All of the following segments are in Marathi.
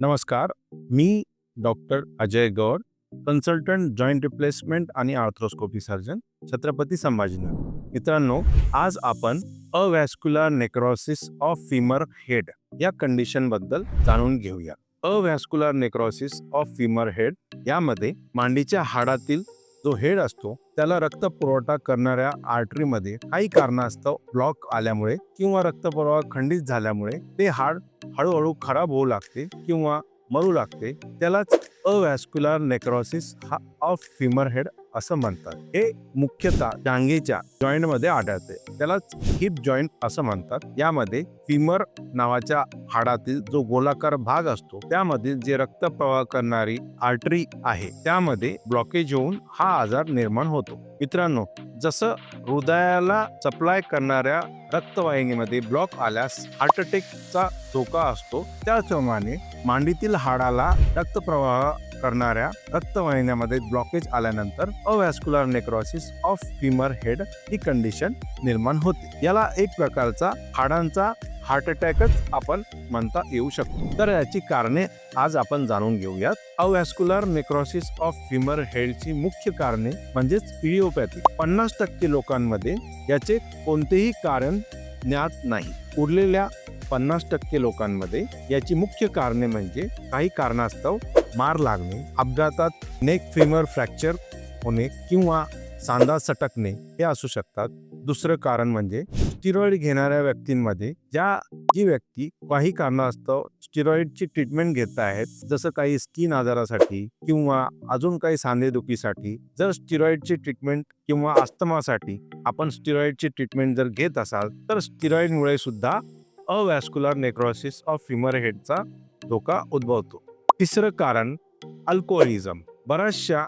नमस्कार मी doctor Ajay Gaur consultant joint replacement आणि आर्थ्रोस्कोपी सर्जन छत्रपती संभाजीनगर. मित्रांनो आज आपण avascular necrosis of femur head या कंडिशनबद्दल जाणून घेऊया. Avascular necrosis of femur head यामध्ये मांडीच्या हाडातील जो हेड असतो त्याला रक्त पुरवठा करणाऱ्या आर्टरीमध्ये काही कारणास्तव ब्लॉक आल्यामुळे किंवा रक्तप्रवाह खंडित झाल्यामुळे ते हाड हळूहळू खराब होऊ लागते किंवा मरू लागते त्यालाच अव्हॅस्क्युलर नेक्रॉसिस हा ऑफ फिमर हेड असं म्हणतात. हे मुख्यतः जांघेच्या जॉईंटमध्ये आढळते. त्यालाच हिप जॉईंट असं म्हणतात. यामध्ये फिमर नावाच्या हाडातील जो गोलाकार भाग असतो त्यामध्ये जे रक्त प्रवाह करणारी आर्टरी आहे त्यामध्ये ब्लॉकेज होऊन हा आजार निर्माण होतो. मित्रांनो जसं हृदयाला सप्लाय करणाऱ्या रक्तवाहिनीमध्ये ब्लॉक आल्यास हार्ट अटॅकचा धोका असतो त्याचप्रमाणे मांडीतील हाडाला रक्तप्रवाह करणाऱ्या रक्तवाहिन्यामध्ये ब्लॉकेज आल्यानंतर avascular necrosis of femur head he condition निर्माण होते. याला एक प्रकारचा हाडांचा हार्ट अटॅकच आपण म्हणता येऊ शकतो. तर याची कारणे आज आपण जाणून घेऊयात. अवॅस्क्युलर नेक्रोसिस ऑफ फिमर हेडची मुख्य कारणे म्हणजेच इडिओपॅथी पन्नास टक्के लोकांमध्ये याचे कोणतेही कारण ज्ञात नाही. उरलेल्या पन्नास टक्के लोकांमध्ये याची मुख्य कारणे म्हणजे काही कारणास्तव मार लागणे अपघातात नेक फिमर फ्रॅक्चर होणे किंवा सांधा सटकणे हे असू शकतात. दुसरं कारण म्हणजे स्टिरॉइड घेणाऱ्या व्यक्तींमध्ये ज्या जी व्यक्ती काही कारणास्तव स्टिरॉइडची ट्रीटमेंट घेत आहेत जसं काही स्किन आजारासाठी किंवा अजून काही सांधेदुखीसाठी जर स्टिरॉइडची ट्रीटमेंट किंवा अस्थमासाठी आपण स्टिरॉइडची ट्रीटमेंट जर घेत असाल तर स्टिरॉइडमुळे सुद्धा अवॅस्क्युलर नेक्रोसिस ऑफ फिमर हेडचा धोका उद्भवतो. तिसरं कारण अल्कोहोलिझम बऱ्याचशा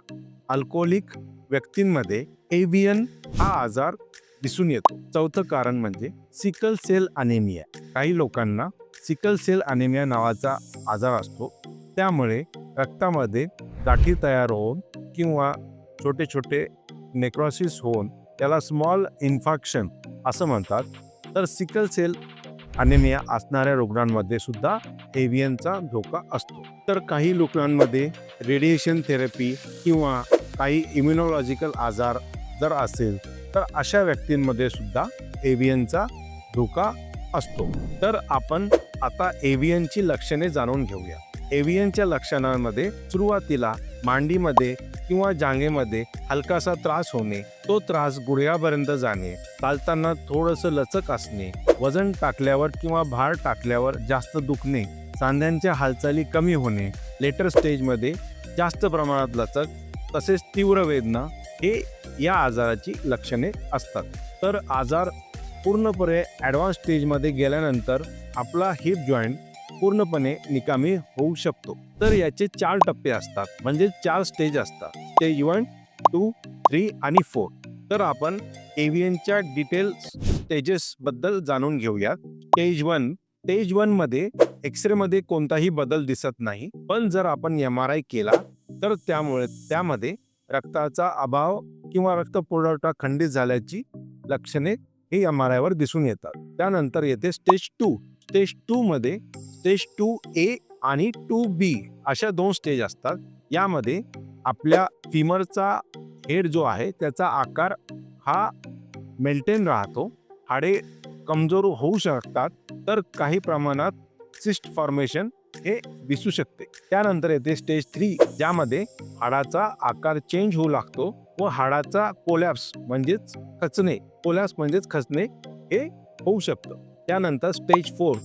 अल्कोहोलिक व्यक्तींमध्ये एव्हियन हा आजार दिसून येतो. चौथं कारण म्हणजे सिकल सेल अनेमिया काही लोकांना सिकल सेल अनेमिया नावाचा आजार असतो. त्यामुळे रक्तामध्ये गाठी तयार होऊन किंवा छोटे छोटे नेक्रॉसिस होऊन त्याला स्मॉल इन्फॅक्शन असं म्हणतात. तर सिकल सेल अनेमिया असणाऱ्या रुग्णांमध्ये सुद्धा एव्हियनचा धोका असतो. तर काही लोकांमध्ये रेडिएशन थेरपी किंवा काही इम्युनॉलॉजिकल आजार जर असेल तर अशा व्यक्तींमध्ये सुद्धा एव्हियनचा धोका असतो. तर आपण आता एव्हियनची लक्षणे जाणून घेऊया. एव्हियनच्या लक्षणांमध्ये सुरुवातीला मांडीमध्ये किंवा जांघेमध्ये हलकासा त्रास होणे तो त्रास गुडघ्यापर्यंत जाणे चालताना थोडंसं लचक असणे वजन टाकल्यावर किंवा भार टाकल्यावर जास्त दुखणे सांध्यांच्या हालचाली कमी होणे लेटर स्टेजमध्ये जास्त प्रमाणात लचक तसेच तीव्र वेदना हे या आजाराची लक्षणे असतात. तर आजार पूर्णपणे ॲडव्हान्स स्टेजमध्ये गेल्यानंतर आपला हिप जॉईंट पूर्णपणे निकामी होऊ शकतो. तर याचे चार टप्पे असतात. म्हणजे चार स्टेज असतात. स्टेज वन टू थ्री आणि फोर तर आपण एव्हियनच्या डिटेल स्टेजेस बद्दल जाणून घेऊयात. स्टेज वन स्टेज वनमध्ये एक्सरे मध्ये कोणताही बदल दिसत नाही. पण जर आपण एम आर आय केला तर त्यामुळे त्यामध्ये रक्ताचा अभाव किंवा रक्त पुरवठा खंडित झाल्याची लक्षणे ही एम आर आयवर दिसून येतात. त्यानंतर येते स्टेज टू स्टेज टूमध्ये स्टेज टू ए आणि टू बी अशा दोन स्टेज असतात. यामध्ये आपल्या फिमरचा हेड जो आहे त्याचा आकार हा मेल्टेन राहतो. हाडे कमजोर होऊ शकतात तर काही प्रमाणात सिस्ट फॉर्मेशन हे दिसू शकते. त्यानंतर येते स्टेज थ्री ज्यामध्ये हाडाचा आकार चेंज होऊ लागतो व हाडाचा कोलॅप्स म्हणजेच खचणे. कोलॅप्स म्हणजेच खचणे हे होऊ शकतं. त्यानंतर स्टेज फोर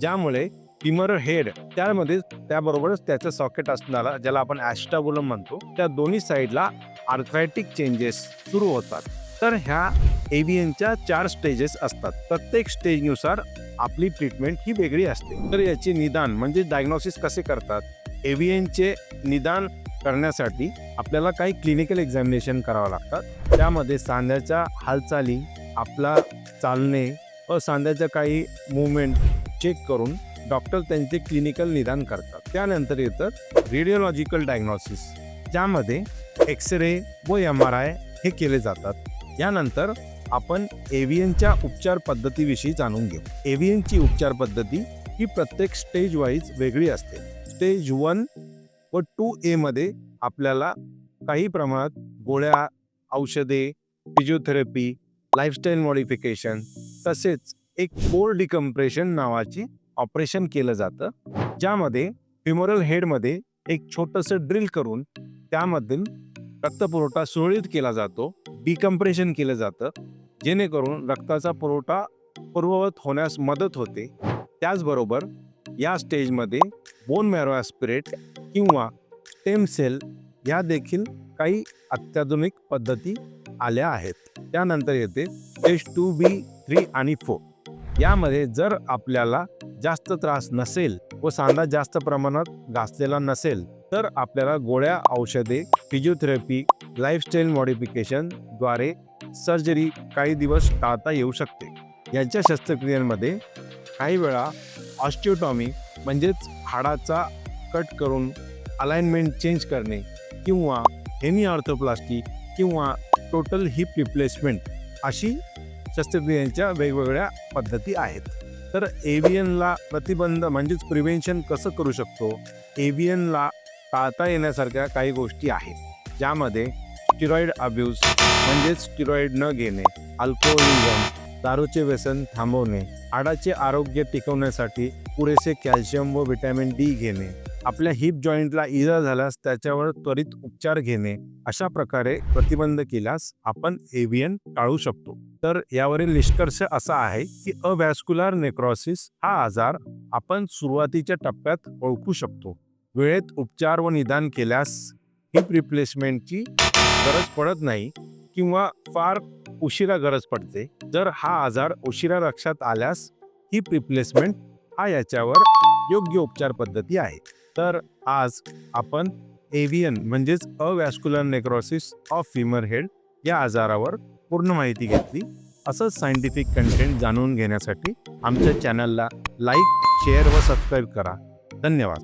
ज्यामुळे टिमर हेड त्यामध्ये त्याबरोबरच त्याचं सॉकेट असणारा ज्याला आपण ॲस्टाबुलम म्हणतो. त्या दोन्ही साईडला आर्थरायटिक चेंजेस सुरू होतात. तर ह्या एव्हीएनच्या चार स्टेजेस असतात. प्रत्येक स्टेजनुसार आपली ट्रीटमेंट ही वेगळी असते. तर याचे निदान म्हणजे डायग्नोसिस कसे करतात? एव्हीएनचे निदान करण्यासाठी आपल्याला काही क्लिनिकल एक्झामिनेशन करावं लागतात. त्यामध्ये सांध्याच्या हालचाली आपला चालणे व काही मुवमेंट चेक करून डॉक्टर त्यांचे क्लिनिकल निदान करतात. त्यानंतर येतं रेडिओलॉजिकल डायग्नॉसिस ज्यामध्ये एक्स रे व एम आर आय हे केले जातात. यानंतर आपण एव्हियनच्या उपचार पद्धतीविषयी जाणून घेऊ. एव्हियनची उपचार पद्धती ही प्रत्येक स्टेज वाईज वेगळी असते. स्टेज वन व टू एमध्ये आपल्याला काही प्रमाणात गोळ्या औषधे फिजिओथेरपी लाईफस्टाईल मॉडिफिकेशन तसेच एक कोर डिकम्प्रेशन नावाची ऑपरेशन केलं जातं ज्यामध्ये फिमोरल हेडमध्ये एक छोटंसं ड्रिल करून त्यामधील रक्तपुरवठा सुरळीत केला जातो डिकम्प्रेशन केलं जातं जेणेकरून रक्ताचा पुरवठा पूर्ववत होण्यास मदत होते. त्याचबरोबर या स्टेजमध्ये बोन मॅरो ॲस्पिरेट किंवा स्टेम सेल या देखील काही अत्याधुनिक पद्धती आल्या आहेत. त्यानंतर येते स्टेज टू बी थ्री आणि फोर यामध्ये जर आपल्याला जास्त त्रास नसेल व सांधा जास्त प्रमाणात घासलेला नसेल तर आपल्याला गोळ्या औषधे फिजिओथेरपी लाईफस्टाईल मॉडिफिकेशनद्वारे सर्जरी काही दिवस टाळता येऊ शकते. यांच्या शस्त्रक्रियांमध्ये काही वेळा ऑस्टिओटॉमी म्हणजेच हाडाचा कट करून अलाइनमेंट चेंज करणे किंवा हेमी ऑर्थोप्लास्टी किंवा टोटल हिप रिप्लेसमेंट अशी शस्त्रक्रियांच्या वेगवेगळ्या पद्धती आहेत. तर एव्हियनला प्रतिबंध म्हणजेच प्रिव्हेन्शन कसं करू शकतो? एव्हियनला टाळता येण्यासारख्या काही गोष्टी आहेत. ज्यामध्ये स्टिरॉइड अब्यूज म्हणजेच स्टिरॉइड न घेणे अल्कोहोलिझम दारूचे व्यसन थांबवणे हाडाचे आरोग्य टिकवण्यासाठी पुरेसे कॅल्शियम व व्हिटॅमिन डी घेणे आपल्या हिप जॉईंटला इजा झाल्यास त्याच्यावर त्वरित उपचार घेणे अशा प्रकारे प्रतिबंध केल्यास आपण एव्हियन टाळू शकतो. तर यावरील निष्कर्ष असा आहे की अव्हॅस्क्युलर नेक्रॉसिस हा आजार आपण सुरुवातीच्या टप्प्यात ओळखू शकतो. वेळेत उपचार व निदान केल्यास हिप रिप्लेसमेंटची गरज पडत नाही किंवा फार उशिरा गरज पडते. जर हा आजार उशिरा लक्षात आल्यास हिप रिप्लेसमेंट हा याच्यावर योग्य उपचार पद्धती आहे तर आज आपण एव्हियन म्हणजेच avascular necrosis of femur head या आजारावर पूर्ण माहिती घेतली. असंच सायंटिफिक कंटेंट जाणून घेण्यासाठी आमच्या चॅनलला लाईक शेअर व सबस्क्राईब करा. धन्यवाद.